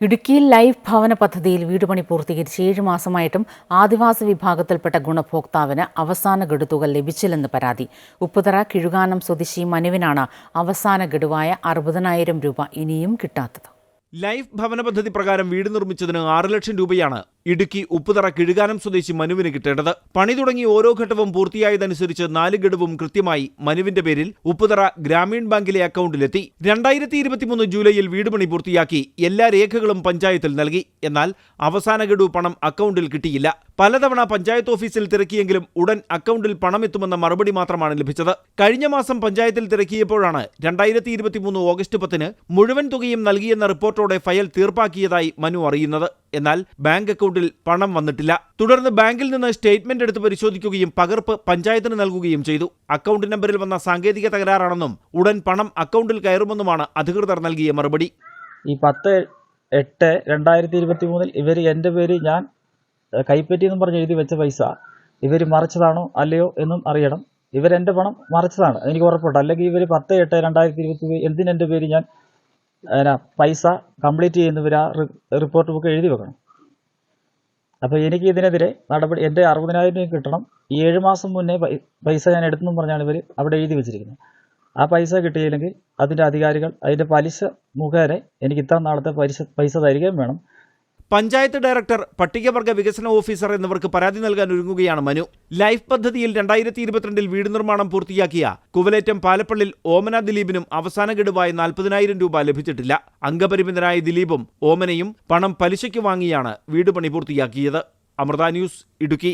ഇടുക്കിയിൽ ലൈഫ് ഭവന പദ്ധതിയിൽ വീടുപണി പൂർത്തീകരിച്ച് ഏഴ് മാസമായിട്ടും ആദിവാസി വിഭാഗത്തിൽപ്പെട്ട ഗുണഭോക്താവിന് അവസാന ഗഡുതുക ലഭിച്ചില്ലെന്ന് പരാതി. ഉപ്പുതറ കിഴുകാനം സ്വദേശി മനുവിനാണ് അവസാന ഗഡുവായ അറുപതിനായിരം രൂപ ഇനിയും കിട്ടാത്തത്. ലൈഫ് ഭവന പദ്ധതി പ്രകാരം വീട് നിർമ്മിച്ചതിന് ആറ് ലക്ഷം രൂപയാണ് ഇടുക്കി ഉപ്പുതറ കിഴുകാനം സ്വദേശി മനുവിന് കിട്ടേണ്ടത്. പണി തുടങ്ങി ഓരോ ഘട്ടവും പൂർത്തിയായതനുസരിച്ച് നാല് ഗഡുവും കൃത്യമായി മനുവിന്റെ പേരിൽ ഉപ്പുതറ ഗ്രാമീൺ ബാങ്കിലെ അക്കൗണ്ടിലെത്തി. രണ്ടായിരത്തി ഇരുപത്തിമൂന്ന് ജൂലൈയിൽ വീടുപണി പൂർത്തിയാക്കി എല്ലാ രേഖകളും പഞ്ചായത്തിൽ നൽകി. എന്നാൽ അവസാന ഗഡു പണം അക്കൗണ്ടിൽ കിട്ടിയില്ല. പലതവണ പഞ്ചായത്ത് ഓഫീസിൽ തിരക്കിയെങ്കിലും ഉടൻ അക്കൗണ്ടിൽ പണം എത്തുമെന്ന മറുപടി മാത്രമാണ് ലഭിച്ചത്. കഴിഞ്ഞ മാസം പഞ്ചായത്തിൽ തിരക്കിയപ്പോഴാണ് രണ്ടായിരത്തി ഇരുപത്തിമൂന്ന് ഓഗസ്റ്റ് പത്തിന് മുഴുവൻ തുകയും നൽകിയെന്ന റിപ്പോർട്ടോടെ ഫയൽ തീർപ്പാക്കിയതായി മനു അറിയുന്നത്. എന്നാൽ ബാങ്ക് അക്കൗണ്ടിൽ പണം വന്നിട്ടില്ല. തുടർന്ന് ബാങ്കിൽ നിന്ന് സ്റ്റേറ്റ്മെന്റ് എടുത്ത് പരിശോധിക്കുകയും പകർപ്പ് പഞ്ചായത്തിന് നൽകുകയും ചെയ്തു. അക്കൗണ്ട് നമ്പറിൽ വന്ന സാങ്കേതിക തകരാറാണെന്നും ഉടൻ പണം അക്കൗണ്ടിൽ കയറുമെന്നുമാണ് അധികൃതർ നൽകിയ മറുപടി. ഈ പത്ത് എട്ട് രണ്ടായിരത്തി ഇരുപത്തി മൂന്നിൽ ഇവർ എന്റെ പേര് ഞാൻ കൈപ്പറ്റി എന്നും പറഞ്ഞ് എഴുതി വെച്ച പൈസ ഇവർ മറിച്ചതാണോ അല്ലയോ എന്നും അറിയണം. ഇവരെന്റെ പണം മറിച്ചതാണ്. എനിക്ക് ഉറപ്പുണ്ട്. അല്ലെങ്കിൽ ഇവർ പത്ത് എട്ട് രണ്ടായിരത്തി ഇരുപത്തി എന്തിനെന്റെ പേര് ഞാൻ എന്നാ പൈസ കംപ്ലീറ്റ് ചെയ്യുന്നവർ ആ റിപ്പോർട്ട് ബുക്ക് എഴുതി വെക്കണം. അപ്പോൾ എനിക്ക് ഇതിനെതിരെ നടപടി എന്റെ അറുപതിനായിരം രൂപ കിട്ടണം. ഏഴ് മാസം മുന്നേ പൈസ ഞാൻ എടുത്തെന്നും പറഞ്ഞാണ് ഇവർ അവിടെ എഴുതി വെച്ചിരിക്കുന്നത്. ആ പൈസ കിട്ടിയില്ലെങ്കിൽ അതിന്റെ അധികാരികൾ അതിന്റെ പലിശ മുഖേന എനിക്ക് ഇത്ര നാളത്തെ പലിശ പൈസ തരികയും വേണം. പഞ്ചായത്ത് ഡയറക്ടർ പട്ടികവർഗ വികസന ഓഫീസർ എന്നിവർക്ക് പരാതി നൽകാൻ ഒരുങ്ങുകയാണ് മനു. ലൈഫ് പദ്ധതിയിൽ രണ്ടായിരത്തി ഇരുപത്തിരണ്ടിൽ വീട് നിർമ്മാണം പൂർത്തിയാക്കിയ കുവലേറ്റം പാലപ്പള്ളിൽ ഓമന ദിലീപിനും അവസാന ഗഡുവായി നാൽപ്പതിനായിരം രൂപ ലഭിച്ചിട്ടില്ല. അംഗപരിമിതനായ ദിലീപും ഓമനയും പണം പലിശയ്ക്ക് വാങ്ങിയാണ് വീട് പണി പൂർത്തിയാക്കിയത്. അമൃത ന്യൂസ് ഇടുക്കി.